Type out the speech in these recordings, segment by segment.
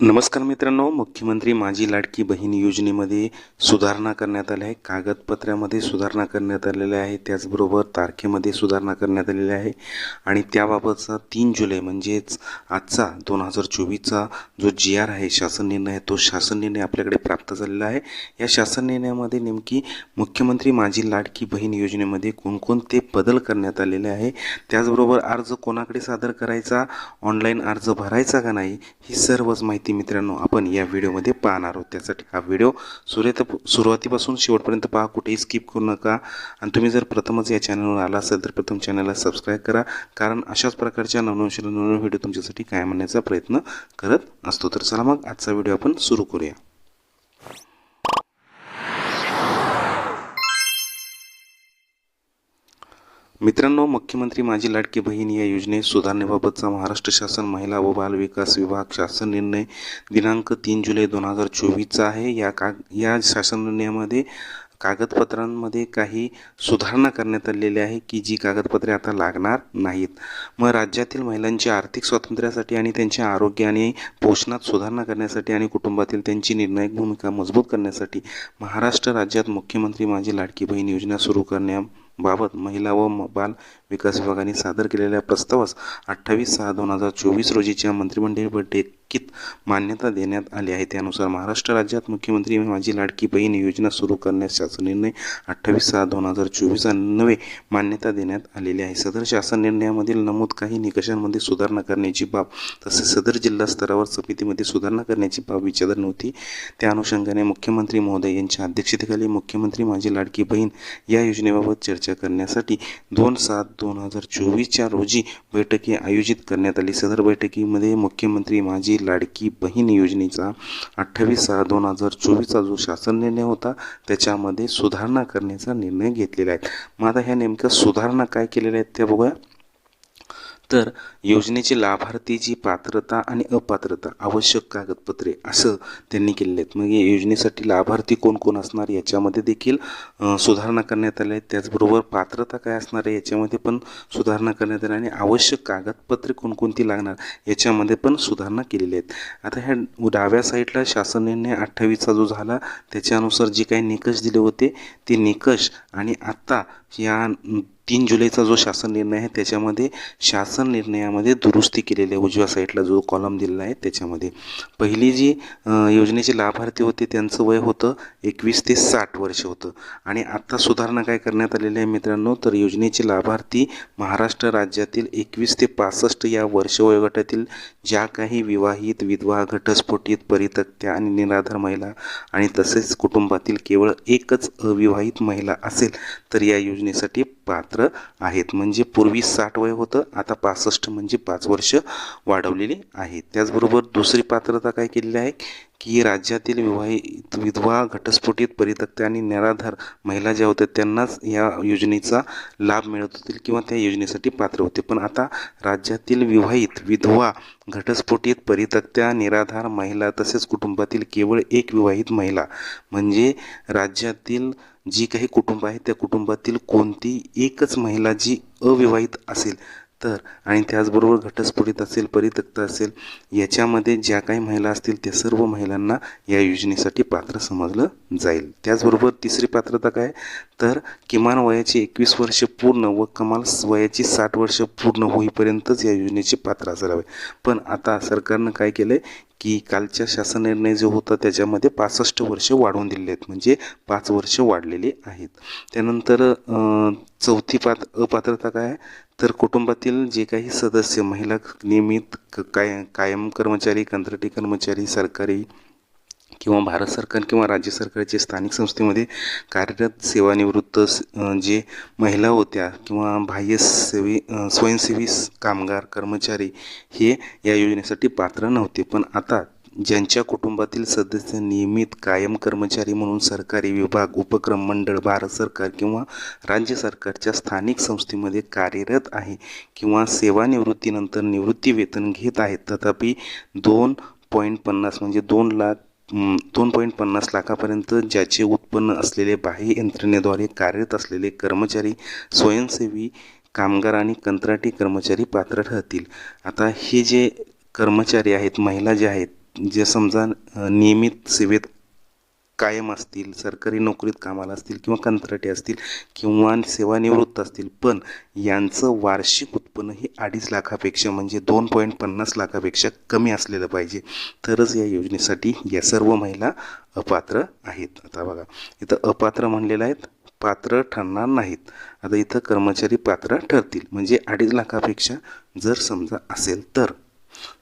नमस्कार मित्रांनो मुख्यमंत्री माझी लाडकी बहीण योजनेमध्ये सुधारणा करण्यात आल्या आहे कागदपत्रामध्ये सुधारणा करण्यात आलेल्या आहे त्याचबरोबर तारखेमध्ये सुधारणा करण्यात आलेली आहे आणि त्याबाबतचा तीन जुलै म्हणजेच आजचा दोन हजार चोवीसचा जो जी आर आहे शासन निर्णय आहे तो शासन निर्णय आपल्याकडे प्राप्त झालेला आहे. या शासन निर्णयामध्ये नेमकी मुख्यमंत्री माझी लाडकी बहीण योजनेमध्ये कोणकोणते बदल करण्यात आलेले आहे त्याचबरोबर अर्ज कोणाकडे सादर करायचा ऑनलाईन अर्ज भरायचा का नाही ही सर्वच माहिती मित्रांनो आपण या व्हिडिओमध्ये पाहणार आहोत. त्यासाठी हा व्हिडिओ सुरुवात सुरुवातीपासून शेवटपर्यंत पहा कुठेही स्किप करू नका. आणि तुम्ही जर प्रथमच या चॅनलवर आला असेल तर प्रथम चॅनलला सबस्क्राईब करा. कारण अशाच प्रकारच्या नवनवशील नवनवीन व्हिडिओ तुमच्यासाठी काय म्हणण्याचा प्रयत्न करत असतो. तर चला मग आजचा व्हिडिओ आपण सुरू करूया. मित्रांनो मुख्यमंत्री माझी लाडकी बहीण या योजनेत सुधारणेबाबतचा महाराष्ट्र शासन महिला व बाल विकास विभाग शासन निर्णय दिनांक तीन जुलै दोन हजार चोवीसचा आहे. या का या शासन निर्णयामध्ये कागदपत्रांमध्ये काही सुधारणा करण्यात आलेली आहे की जी कागदपत्रे आता लागणार नाहीत. मग राज्यातील महिलांच्या आर्थिक स्वातंत्र्यासाठी आणि त्यांच्या आरोग्य आणि पोषणात सुधारणा करण्यासाठी आणि कुटुंबातील त्यांची निर्णायक भूमिका मजबूत करण्यासाठी महाराष्ट्र राज्यात मुख्यमंत्री माझी लाडकी बहीण योजना सुरू करण्या बाबत महिला व बाल विकास विभागाने सादर केलेल्या प्रस्तावास अठ्ठावीस सहा दोन हजार चोवीस रोजीच्या मंत्रिमंडळ बैठकीत मान्यता देण्यात आली आहे त्यानुसार महाराष्ट्र राज्यात मुख्यमंत्री माझी लाडकी बहीण योजना सुरू करण्यास शासन निर्णय अठ्ठावीस सहा दोन हजार चोवीस नवे मान्यता देण्यात आलेली आहे. सदर शासन निर्णयामधील नमूद काही निकषांमध्ये सुधारणा करण्याची बाब तसेच सदर जिल्हा स्तरावर समितीमध्ये सुधारणा करण्याची बाब विचारत नव्हती. त्या अनुषंगाने मुख्यमंत्री महोदय यांच्या अध्यक्षतेखाली मुख्यमंत्री माझी लाडकी बहीण या योजनेबाबत चर्चा करण्यासाठी दोन सात दोन हजार चोवीसच्या रोजी बैठकी आयोजित करण्यात आली. सदर बैठकीमध्ये मुख्यमंत्री माझी लाडकी बहीण योजनेचा अठ्ठावीस सहा दोन हजार चोवीसचा जो शासन निर्णय होता त्याच्यामध्ये सुधारणा करण्याचा निर्णय घेतलेला आहे. मग आता ह्या नेमक्या सुधारणा काय केलेल्या आहेत त्या बघूया. तर योजनेचे लाभार्थीची पात्रता आणि अपात्रता आवश्यक कागदपत्रे असं त्यांनी केलेले आहेत. मग या योजनेसाठी लाभार्थी कोण कोण असणार याच्यामध्ये देखील सुधारणा करण्यात आल्या आहेत. त्याचबरोबर पात्रता काय असणार आहे याच्यामध्ये पण सुधारणा करण्यात आल्या आणि आवश्यक कागदपत्रे कोणकोणती लागणार याच्यामध्ये पण सुधारणा केलेली आहेत. आता ह्या डाव्या साईडला शासन निर्णय अठ्ठावीसचा जो झाला त्याच्यानुसार जे काही निकष दिले होते ते निकष आणि आत्ता या तीन जुलैचा जो शासन निर्णय आहे त्याच्यामध्ये शासन निर्णयामध्ये दुरुस्ती केलेली आहे. उजव्या साईडला जो कॉलम दिलेला आहे त्याच्यामध्ये. पहिली जी योजनेचे लाभार्थी होते त्यांचं वय होतं एकवीस ते साठ वर्ष होतं. आणि आत्ता सुधारणा काय करण्यात आलेली आहे मित्रांनो तर योजनेचे लाभार्थी महाराष्ट्र राज्यातील एकवीस ते पासष्ट या वर्ष वयोगटातील ज्या काही विवाहित विधवा घटस्फोटित परितक्त्या आणि निराधार महिला आणि तसेच कुटुंबातील केवळ एकच अविवाहित महिला असेल तर या योजनेसाठी पात्र आहेत. म्हणजे पूर्वी साठ वय होतं आता पासष्ट म्हणजे पाच वर्ष वाढवलेले आहे त्याचबरोबर दुसरी पात्रता काय केलेली आहे? की राज्यातील विवाहित विधवा घटस्फोटीत परितक्त्या आणि निराधार महिला ज्या होत्या त्यांनाच या योजनेचा लाभ मिळत होतील किंवा त्या योजनेसाठी पात्र होते. पण आता राज्यातील विवाहित विधवा घटस्फोटीत परितक्त्या निराधार महिला तसेच कुटुंबातील केवळ एक विवाहित महिला म्हणजे राज्यातील जी काही कुटुंब आहे त्या कुटुंबातील कोणती एकच महिला जी अविवाहित असेल तर आणि त्याचबरोबर घटस्फोटित असेल परित्यक्त असेल याच्यामध्ये ज्या काही महिला असतील त्या सर्व महिलांना या योजनेसाठी पात्र समजलं जाईल. त्याचबरोबर तिसरी पात्रता काय? तर किमान वयाची एकवीस वर्ष पूर्ण व कमाल वयाची साठ वर्ष पूर्ण होईपर्यंतच या योजनेचे पात्र असायला हवे पण आता सरकारनं काय केलं आहे की कालच्या शासन निर्णय जो होता त्याच्यामध्ये पासष्ट वर्ष वाढवून दिलेले आहेत. म्हणजे पाच वर्ष वाढलेली आहेत. त्यानंतर चौथी पात अपात्रता काय तर कुटुंबातील जे काही सदस्य महिला नियमित क- काय कायम कर्मचारी कंत्राटी कर्मचारी सरकारी किंवा भारत सरकार किंवा राज्य सरकारचे स्थानिक संस्थेमध्ये कार्यरत सेवानिवृत्त जे महिला होत्या किंवा बाह्य सेवी स्वयंसेवी कामगार कर्मचारी हे या योजनेसाठी पात्र नव्हते. पण आता ज्यांच्या कुटुंबातील सदस्य नियमित कायम कर्मचारी म्हणून सरकारी विभाग उपक्रम मंडळ भारत सरकार किंवा राज्य सरकारच्या स्थानिक संस्थेमध्ये कार्यरत आहे किंवा सेवानिवृत्तीनंतर निवृत्ती वेतन घेत आहेत तथापि दोन पॉईंट पन्नास म्हणजे दोन लाख दोन पॉईंट पन्नास लाखापर्यंत ज्याचे उत्पन्न असलेले बाह्य यंत्रणेद्वारे कार्यरत असलेले कर्मचारी स्वयंसेवी कामगार आणि कंत्राटी कर्मचारी पात्र ठरतील. आता हे जे कर्मचारी आहेत महिला ज्या आहेत जे समजा नियमित सेवेत कायम असतील सरकारी नोकरीत कामाला असतील किंवा कंत्राटी असतील किंवा सेवानिवृत्त असतील पण यांचं वार्षिक उत्पन्न हे अडीच लाखापेक्षा म्हणजे दोन पॉईंट पन्नास लाखापेक्षा कमी असलेलं पाहिजे. तरच या योजनेसाठी या सर्व महिला अपात्र आहेत. आता बघा इथं अपात्र म्हणलेलं आहेत पात्र ठरणार नाहीत. आता इथं कर्मचारी पात्र ठरतील. म्हणजे अडीच लाखापेक्षा जर समजा असेल तर.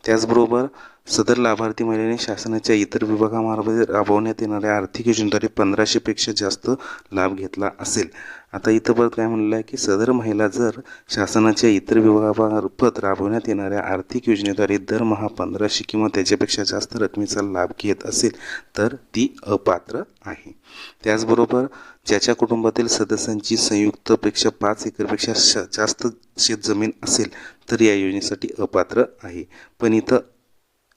त्याचबरोबर सदर लाभार्थी महिलेने शासनाच्या इतर विभागामार्फत राबवण्यात येणाऱ्या आर्थिक योजनेद्वारे पंधराशेपेक्षा जास्त लाभ घेतला असेल. आता इथं परत काय म्हणलं आहे की सदर महिला जर शासनाच्या इतर विभागामार्फत राबवण्यात येणाऱ्या आर्थिक योजनेद्वारे दरमहा पंधराशे किंवा त्याच्यापेक्षा जास्त रकमेचा लाभ घेत असेल तर ती अपात्र आहे. त्याचबरोबर ज्याच्या कुटुंबातील सदस्यांची संयुक्तपेक्षा पाच एकरपेक्षा श जास्त शेतजमीन असेल तर या योजनेसाठी अपात्र आहे. पण इथं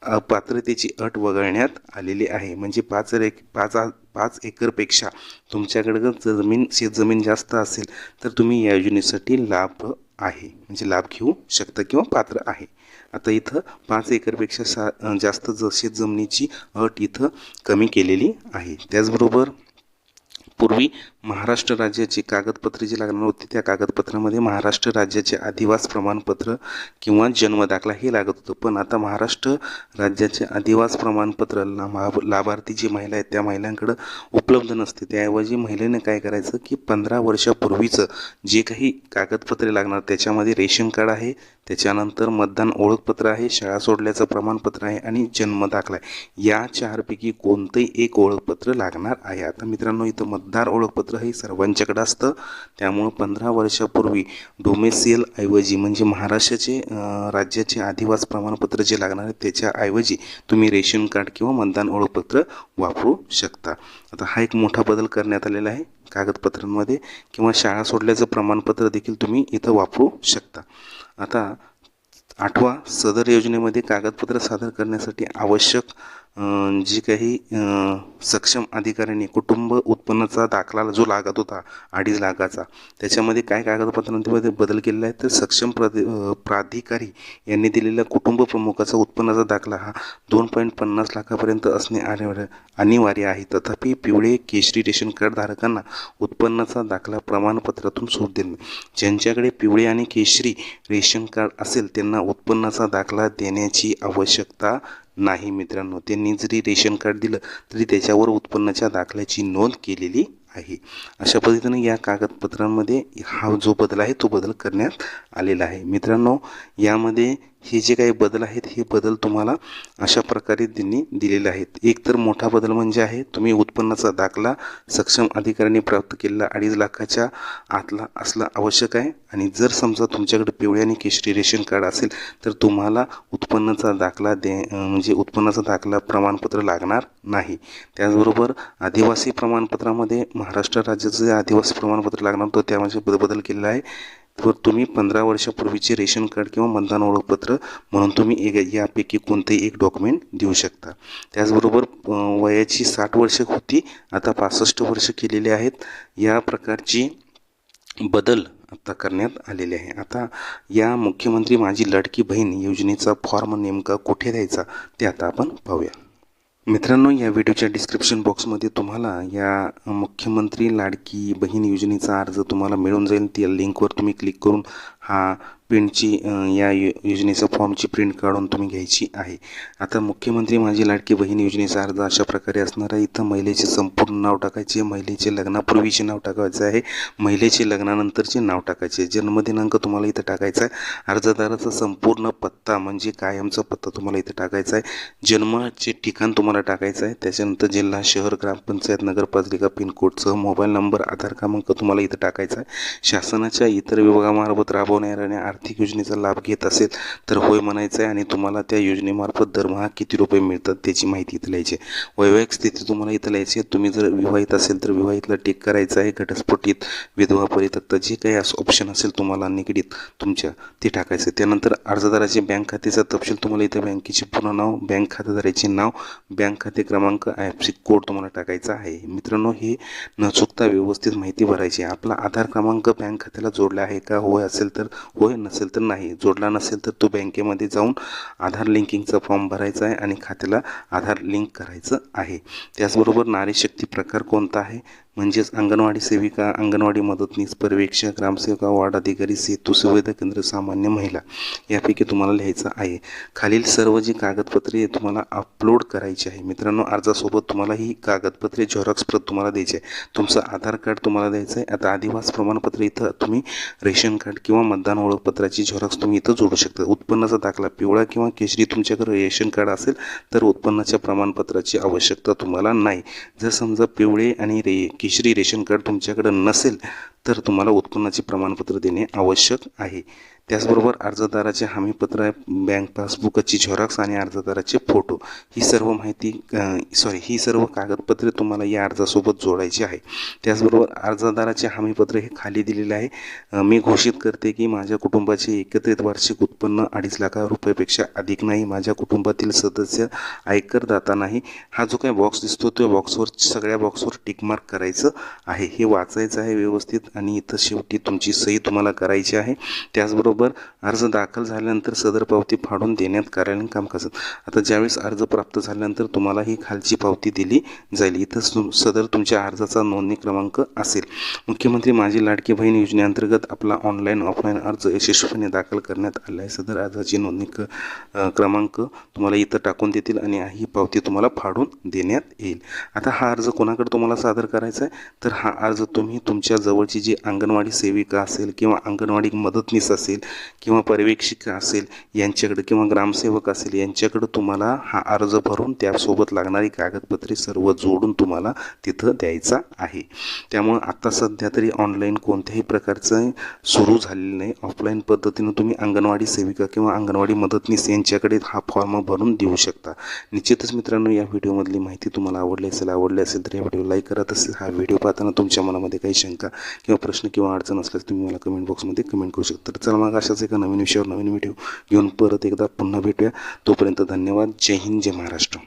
पात्रतेची अट वगळण्यात आलेली आहे. म्हणजे पाच एक पाच पाच एकरपेक्षा तुमच्याकडं जर जमीन शेतजमीन जास्त असेल तर तुम्ही या योजनेसाठी लाभ आहे. म्हणजे लाभ घेऊ शकता किंवा पात्र आहे. आता इथं पाच एकरपेक्षा सा जास्त ज शेतजमिनीची अट इथं कमी केलेली आहे. त्याचबरोबर पूर्वी महाराष्ट्र राज्याची कागदपत्रे जी लागणार होती त्या कागदपत्रामध्ये महाराष्ट्र राज्याचे अधिवास प्रमाणपत्र किंवा जन्मदाखला हे लागत होतं. पण आता महाराष्ट्र राज्याचे अधिवास प्रमाणपत्र लाभार्थी जी महिला आहेत त्या महिलांकडं उपलब्ध नसते. त्याऐवजी महिलेने काय करायचं की पंधरा वर्षापूर्वीचं जे काही कागदपत्रे लागणार त्याच्यामध्ये रेशन कार्ड आहे त्याच्यानंतर मतदान ओळखपत्र आहे शाळा सोडल्याचं प्रमाणपत्र आहे आणि जन्म दाखला आहे. या चारपैकी कोणतंही एक ओळखपत्र लागणार आहे. आता मित्रांनो इथं मतदार ओळखपत्र हे सर्वांच्याकडं असतं. त्यामुळं पंधरा वर्षापूर्वी डोमेसियल ऐवजी म्हणजे महाराष्ट्राचे राज्याचे आदिवास प्रमाणपत्र जे लागणार आहे त्याच्याऐवजी तुम्ही रेशन कार्ड किंवा मतदान ओळखपत्र वापरू शकता. आता हा एक मोठा बदल करण्यात आलेला आहे. कागदपत्रांमध्ये किंवा शाळा सोडल्याचं प्रमाणपत्र देखील तुम्ही इथं वापरू शकता. आता आठवा सदर योजनेमध्ये कागदपत्र सादर करण्यासाठी आवश्यक जी काही सक्षम अधिकाऱ्यांनी कुटुंब उत्पन्नाचा दाखला जो लागत होता अडीच लाखाचा त्याच्यामध्ये काय कागदपत्रांमध्ये बदल केलेला आहे? तर सक्षम प्रादि प्राधिकारी यांनी दिलेला कुटुंब प्रमुखाचा उत्पन्नाचा दाखला हा दोन पॉईंट पन्नास लाखापर्यंत असणे अनिवार्य अनिवार्य आहे. तथापि पिवळे केशरी रेशन कार्ड धारकांना उत्पन्नाचा दाखला प्रमाणपत्रातून सूट देणे. ज्यांच्याकडे पिवळे आणि केशरी रेशन कार्ड असेल त्यांना उत्पन्नाचा दाखला देण्याची आवश्यकता नाही मित्रांनो त्यांनी जरी रेशन कार्ड दिलं तरी त्याच्यावर उत्पन्नाच्या दाखल्याची नोंद केलेली आहे. अशा पद्धतीने या कागदपत्रांमध्ये हा जो बदल आहे तो बदल करण्यात आलेला आहे. मित्रांनो यामध्ये हे जे काही बदल आहेत हे बदल तुम्हाला अशा प्रकारे त्यांनी दिलेले आहेत. एक तर मोठा बदल म्हणजे आहे तुम्ही उत्पन्नाचा दाखला सक्षम अधिकाऱ्यांनी प्राप्त केलेला अडीच लाखाच्या आतला असला आवश्यक आहे. आणि जर समजा तुमच्याकडे पिवळे आणि केशरी रेशन कार्ड असेल तर तुम्हाला उत्पन्नाचा दाखला दे म्हणजे उत्पन्नाचा दाखला प्रमाणपत्र लागणार नाही. त्याचबरोबर आदिवासी प्रमाणपत्रामध्ये महाराष्ट्र राज्याचं जे आदिवासी प्रमाणपत्र लागणार होतं त्यामध्ये बदल केलेला आहे. तर तुम्ही पंधरा वर्षापूर्वीचे रेशन कार्ड किंवा मतदान ओळखपत्र म्हणून तुम्ही एक यापैकी कोणतेही एक डॉक्युमेंट देऊ शकता. त्याचबरोबर वयाची साठ वर्ष होती आता पासष्ट वर्ष केलेली आहेत. या प्रकारची बदल आता करण्यात आलेले आहे. आता या मुख्यमंत्री माझी लाडकी बहीण योजनेचा फॉर्म नेमका कुठे द्यायचा ते आता आपण पाहूया. मित्रांनो या व्हिडिओच्या डिस्क्रिप्शन बॉक्समध्ये तुम्हाला या मुख्यमंत्री लाडकी बहीण योजनेचा अर्ज तुम्हाला मिळून जाईल. त्या लिंकवर तुम्ही क्लिक करून हा प्रिंटची या यो- योजनेचा फॉर्मची प्रिंट काढून तुम्ही घ्यायची आहे. आता मुख्यमंत्री माझी लाडकी बहीण योजनेचा अर्ज अशा प्रकारे असणार आहे. इथं महिलेचे संपूर्ण नाव टाकायचे महिलेचे लग्नापूर्वीचे नाव टाकायचं आहे महिलेचे लग्नानंतरचे नाव टाकायचे. जन्मदिनांक तुम्हाला इथं टाकायचा आहे. अर्जदाराचा संपूर्ण पत्ता म्हणजे कायमचा पत्ता तुम्हाला इथं टाकायचा आहे. जन्माचे ठिकाण तुम्हाला टाकायचं आहे. त्याच्यानंतर जिल्हा शहर ग्रामपंचायत नगरपालिका पिनकोडसह मोबाईल नंबर आधार क्रमांक तुम्हाला इथं टाकायचा आहे. शासनाच्या इतर विभागामार्फत राबवून येणाऱ्या आर्थिक योजनेचा लाभ घेत असेल तर होय म्हणायचं आहे आणि तुम्हाला त्या योजनेमार्फत दरमहा किती रुपये मिळतात त्याची माहिती इथं लिहायची वैवाहिक स्थिती तुम्हाला इथं लिहायची आहे. तुम्ही जर विवाहित असेल तर विवाहितला टिक करायचं आहे. घटस्फोटीत विधवा परित जे काही असं ऑप्शन असेल तुम्हाला निगडीत तुमच्या ते टाकायचं आहे. त्यानंतर अर्जदाराचे बँक खात्याचा तपशील तुम्हाला इथं बँकेचे पूर्ण नाव बँक खातेदाराचे नाव बँक खाते क्रमांक आय एफ सी कोड तुम्हाला टाकायचा आहे. मित्रांनो हे न चुकता व्यवस्थित माहिती भरायची आहे. आपला आधार क्रमांक बँक खात्याला जोडला आहे का? होय असेल तर तर होय नसेल तर नाही. जोडला नसेल तर तो बँकेमध्ये जाऊन आधार लिंकिंगचा फॉर्म भरायचा आहे आणि खात्याला आधार लिंक करायचं आहे. त्याचबरोबर नारी शक्ती प्रकार कोणता आहे? म्हणजेच अंगणवाडी सेविका अंगणवाडी मदतनीस पर्यवेक्षक ग्रामसेवका वार्ड अधिकारी सेतू सुविधा केंद्र सामान्य महिला यापैकी तुम्हाला लिहायचं आहे. खालील सर्व जी कागदपत्रे तुम्हाला अपलोड करायची आहे मित्रांनो अर्जासोबत तुम्हाला ही कागदपत्रे झेरॉक्स प्रत तुम्हाला द्यायची आहे. तुमचं आधार कार्ड तुम्हाला द्यायचं आहे. आता आदिवास प्रमाणपत्र इथं तुम्ही रेशन कार्ड किंवा मतदान ओळखपत्राची झेरॉक्स तुम्ही इथं जोडू शकता. उत्पन्नाचा दाखला पिवळा किंवा केशरी तुमच्याकडे रेशन कार्ड असेल तर उत्पन्नाच्या प्रमाणपत्राची आवश्यकता तुम्हाला नाही. जर समजा पिवळे आणि रे केशरी रेशन कार्ड तुमच्याकडं नसेल तर तुम्हाला उत्पन्नाचे प्रमाणपत्र देणे आवश्यक आहे. त्याचबरोबर अर्जदाराचे हमीपत्र बँक पासबुकाची झेरॉक्स आणि अर्जदाराचे फोटो. ही सर्व माहिती सॉरी ही सर्व कागदपत्रे तुम्हाला या अर्जासोबत जोडायची आहे. त्याचबरोबर अर्जदाराचे हमीपत्र हे खाली दिलेले आहे. मी घोषित करते की माझ्या कुटुंबाचे एकत्रित वार्षिक उत्पन्न अडीच लाख रुपयापेक्षा अधिक नाही. माझ्या कुटुंबातील सदस्य आयकरदाता नाही. हा जो काही बॉक्स दिसतो त्या बॉक्सवर सगळ्या बॉक्सवर टिकमार्क करायचं आहे. हे वाचायचं आहे व्यवस्थित आणि इथं शेवटी तुमची सही तुम्हाला करायची आहे. त्याचबरोबर अर्ज दाखल झाल्यानंतर सदर पावती फाडून देण्यात कार्यालयीन कामकाज आता ज्यावेळेस अर्ज प्राप्त झाल्यानंतर तुम्हाला ही खालची पावती दिली जाईल. इथं सु- सदर तुमच्या अर्जाचा नोंदणी क्रमांक असेल. मुख्यमंत्री माझी लाडकी बहीण योजनेअंतर्गत आपला ऑनलाईन ऑफलाईन अर्ज यशस्वीपणे दाखल करण्यात आला आहे सदर अर्जाची नोंदणी क क्रमांक तुम्हाला इथं टाकून देतील आणि ही पावती तुम्हाला फाडून देण्यात येईल. आता हा अर्ज कोणाकडे तुम्हाला सादर करायचा आहे तर हा अर्ज तुम्ही तुमच्या जवळची जी अंगणवाडी सेविका असेल किंवा अंगणवाडी मदतनीस असेल किंवा पर्यवेक्षिका असेल यांच्याकडे किंवा ग्रामसेवक असेल यांच्याकडं तुम्हाला हा अर्ज भरून त्यासोबत लागणारी कागदपत्रे सर्व जोडून तुम्हाला तिथं द्यायचा आहे. त्यामुळं आत्ता सध्या तरी ऑनलाईन कोणत्याही प्रकारचं सुरू झालेलं नाही. ऑफलाईन पद्धतीनं तुम्ही अंगणवाडी सेविका किंवा अंगणवाडी मदतनीस यांच्याकडे हा फॉर्म भरून देऊ शकता. निश्चितच मित्रांनो या व्हिडिओमधली माहिती तुम्हाला आवडली असेल आवडली असेल तर या व्हिडिओ लाईक करत असेल. हा व्हिडिओ पाहताना तुमच्या मनामध्ये काही शंका किंवा प्रश्न किंवा अडचण असल्यास तुम्ही मला कमेंट बॉक्समध्ये कमेंट करू शकता. तर चला मग अशाच एका नवीन विषयावर नवीन व्हिडिओ घेऊन परत एकदा पुन्हा भेटूया. तोपर्यंत धन्यवाद. जय हिंद जय महाराष्ट्र.